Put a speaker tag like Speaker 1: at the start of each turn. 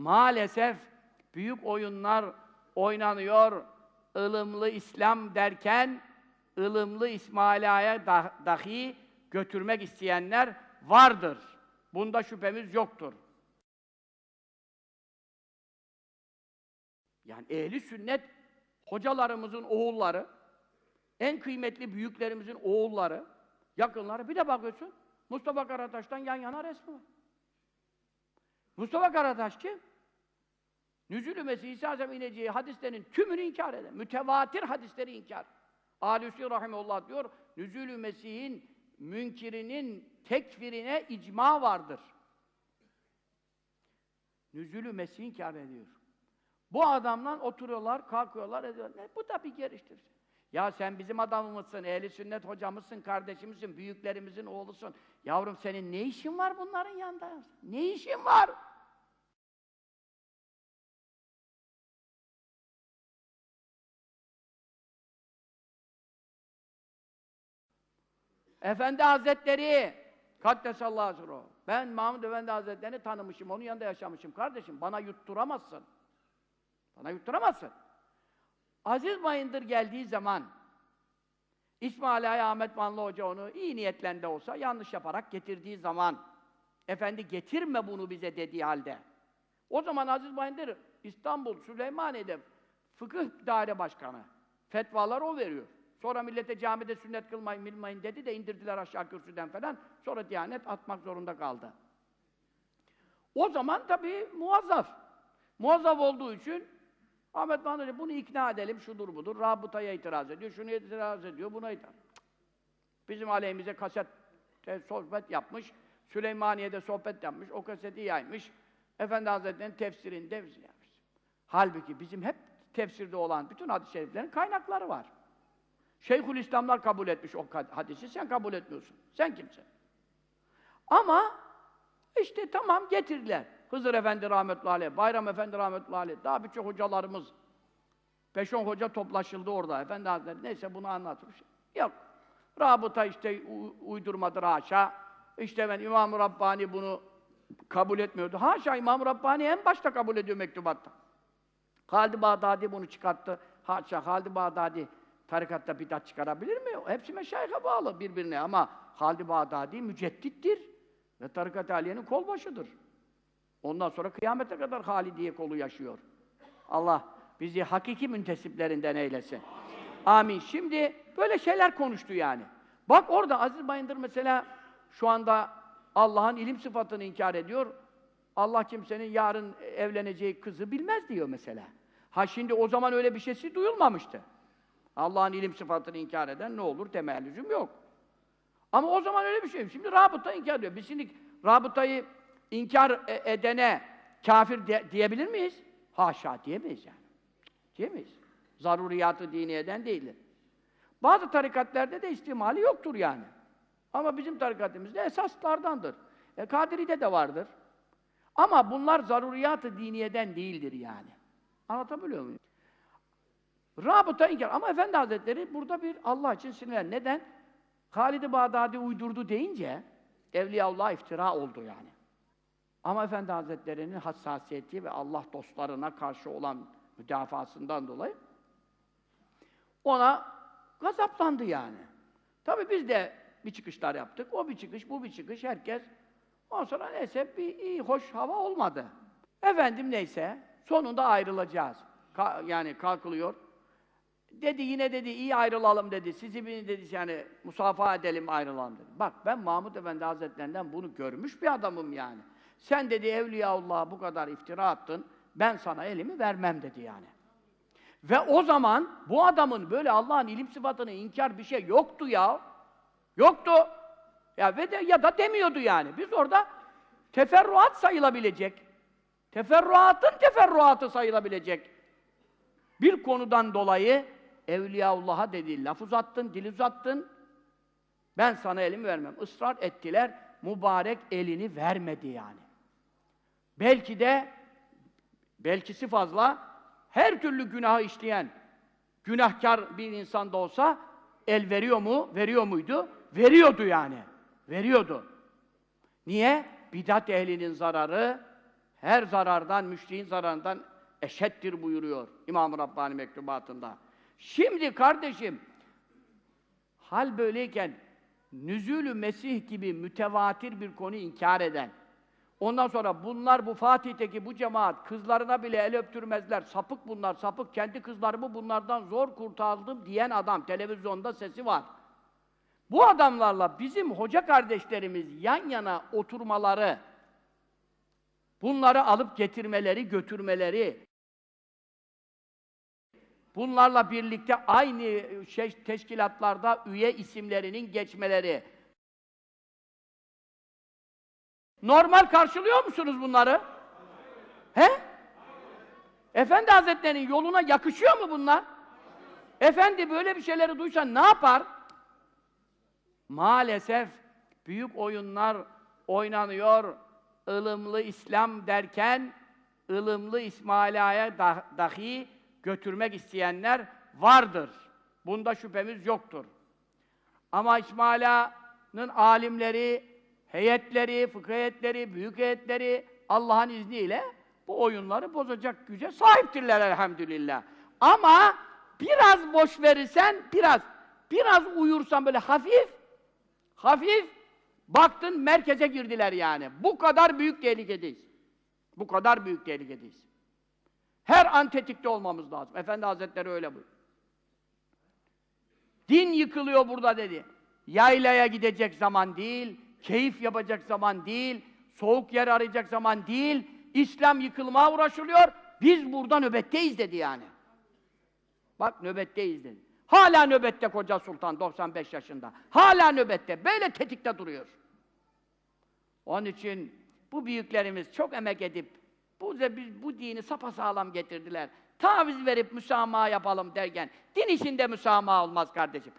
Speaker 1: maalesef büyük oyunlar oynanıyor. ılımlı İslam derken ılımlı İsmaila'ya da- dahi götürmek isteyenler vardır. Bunda şüphemiz yoktur. Yani ehli sünnet hocalarımızın oğulları, en kıymetli büyüklerimizin oğulları, yakınları. Bir de bakıyorsun Mustafa Karataş'tan yan yana resmi var. Mustafa Karataş kim? Nüzülü Mesih İsa Aleyhisselam ineceği hadislerin tümünü inkar eden. Mütevatir hadisleri inkar. Alüsü Rahimullah diyor, Nüzülü Mesih'in münkirinin tekfirine icma vardır. Nüzülü Mesih inkar ediyor. Bu adamla oturuyorlar, kalkıyorlar, ediyorlar. Ne, bu da bir geliştir. Ya sen bizim adamımızsın, ehli sünnet hocamızsın, kardeşimizsin, büyüklerimizin oğlusun. Yavrum senin ne işin var bunların yanında? Ne işin var? Efendi Hazretleri Kaddesallahu sırrı. Ben Mahmud Efendi Hazretleri'ni tanımışım, onun yanında yaşamışım. Kardeşim bana yutturamazsın. Bana yutturamazsın. Aziz Bayındır geldiği zaman İsmail Ay Ahmet Vanlı Hoca onu iyi niyetlende olsa yanlış yaparak getirdiği zaman Efendi getirme bunu bize dediği halde o zaman Aziz Bayındır İstanbul, Süleymaniye'de fıkıh daire başkanı. Fetvalar o veriyor. Sonra millete camide sünnet kılmayın, bilmeyin dedi de indirdiler aşağı kürsüden falan. Sonra Diyanet atmak zorunda kaldı. O zaman tabii muazzaf. Muazzaf olduğu için Ahmet Mahmut Hoca bunu ikna edelim, şudur budur. Rabıtaya itiraz ediyor, şunu itiraz ediyor, buna itiraz. Bizim aleyhimize kaset sohbet yapmış, Süleymaniye'de sohbet yapmış, o kaseti yaymış. Efendi Hazretleri'nin tefsirinde tefsir yapmış. Halbuki bizim hep tefsirde olan bütün hadis-i şeriflerin kaynakları var. Şeyhül İslamlar kabul etmiş o hadisi, sen kabul etmiyorsun. Sen kimsin? Ama işte tamam getirdiler. Hızır Efendi rahmetullahi aleyh, Bayram Efendi rahmetullahi aleyh, daha birçok hocalarımız, 5-10 hoca toplaşıldı orada. Efendi Hazretleri neyse bunu anlatmış. Yok. Rabıta işte uydurmadır haşa. İşte ben İmam-ı Rabbani bunu kabul etmiyordu. Haşa İmam-ı Rabbani en başta kabul ediyor mektubatta. Halid-i Bağdadi bunu çıkarttı. Haşa Halid-i Bağdadi tarikatta bidat çıkarabilir mi? Hepsi meşayih'e bağlı birbirine ama Halid-i Bağdadi müceddittir ve tarikat-ı aliyenin kolbaşıdır. Ondan sonra kıyamete kadar Halidiye kolu yaşıyor. Allah bizi hakiki müntesiplerinden eylesin. Amin. Şimdi böyle şeyler konuştu yani. Bak orada Aziz Bayındır mesela şu anda Allah'ın ilim sıfatını inkar ediyor. Allah kimsenin yarın evleneceği kızı bilmez diyor mesela. Ha şimdi o zaman öyle bir şeysi duyulmamıştı. Allah'ın ilim sıfatını inkar eden ne olur? Temel lüzum yok. Ama o zaman öyle bir şey. Şimdi rabıta inkar ediyor. Biz şimdi rabıtayı inkar e- edene kafir de- diyebilir miyiz? Haşa diyemeyiz yani. Diyemeyiz. Zaruriyatı diniyeden değildir. Bazı tarikatlerde de istimali yoktur yani. Ama bizim tarikatımızda esaslardandır. E, Kadiri'de de vardır. Ama bunlar zaruriyatı diniyeden değildir yani. Anlatabiliyor muyum? Rabıta inkar. Ama Efendi Hazretleri burada bir Allah için sinirlen. Neden? Halid-i Bağdadi uydurdu deyince Evliyaullah iftira oldu yani. Ama Efendi Hazretleri'nin hassasiyeti ve Allah dostlarına karşı olan müdafasından dolayı ona gazaplandı yani. Tabii biz de bir çıkışlar yaptık. O bir çıkış, bu bir çıkış. Herkes ondan sonra neyse bir iyi, hoş hava olmadı. Efendim neyse sonunda ayrılacağız. Ka- yani kalkılıyor. Dedi yine dedi iyi ayrılalım dedi. Sizi bir dedi yani musafaha edelim ayrılalım dedi. Bak ben Mahmud Efendi Hazretlerinden bunu görmüş bir adamım yani. Sen dedi Evliyaullah'a bu kadar iftira attın. Ben sana elimi vermem dedi yani. Ve o zaman bu adamın böyle Allah'ın ilim sıfatını inkar bir şey yoktu ya. Yoktu. Ya ve de ya da demiyordu yani. Biz orada teferruat sayılabilecek. Teferruatın teferruatı sayılabilecek. Bir konudan dolayı Evliyaullah'a dedi, laf uzattın, dil uzattın. Ben sana elimi vermem. Israr ettiler, mübarek elini vermedi yani. Belki de, belkisi fazla, her türlü günahı işleyen, günahkar bir insan da olsa, el veriyor mu, veriyor muydu? Veriyordu yani. Veriyordu. Niye? Bidat ehlinin zararı her zarardan, müşriğin zararından eşettir buyuruyor İmam-ı Rabbani mektubatında. Şimdi kardeşim, hal böyleyken nüzülü Mesih gibi mütevatir bir konu inkar eden, ondan sonra bunlar bu Fatih'teki bu cemaat kızlarına bile el öptürmezler, sapık bunlar, sapık, kendi kızlarımı bunlardan zor kurtardım diyen adam, televizyonda sesi var. Bu adamlarla bizim hoca kardeşlerimiz yan yana oturmaları, bunları alıp getirmeleri, götürmeleri, bunlarla birlikte aynı şey, teşkilatlarda üye isimlerinin geçmeleri. Normal karşılıyor musunuz bunları? He? Efendi Hazretleri'nin yoluna yakışıyor mu bunlar? Efendi böyle bir şeyleri duysa ne yapar? Maalesef büyük oyunlar oynanıyor, ılımlı İslam derken, ılımlı İsmaila'ya da- dahi götürmek isteyenler vardır. Bunda şüphemiz yoktur. Ama İsmaila'nın alimleri, heyetleri, fıkıh heyetleri, büyük heyetleri Allah'ın izniyle bu oyunları bozacak güce sahiptirler elhamdülillah. Ama biraz boş verirsen, biraz, biraz uyursan böyle hafif, hafif, baktın merkeze girdiler yani. Bu kadar büyük tehlikedeyiz. Bu kadar büyük tehlikedeyiz. Her an tetikte olmamız lazım. Efendi Hazretleri öyle buyuruyor. Din yıkılıyor burada dedi. Yaylaya gidecek zaman değil, keyif yapacak zaman değil, soğuk yer arayacak zaman değil, İslam yıkılmaya uğraşılıyor, biz burada nöbetteyiz dedi yani. Bak nöbetteyiz dedi. Hala nöbette koca sultan 95 yaşında. Hala nöbette, böyle tetikte duruyor. Onun için bu büyüklerimiz çok emek edip bu, biz bu dini sapasağlam getirdiler. Taviz verip müsamaha yapalım derken din işinde müsamaha olmaz kardeşim.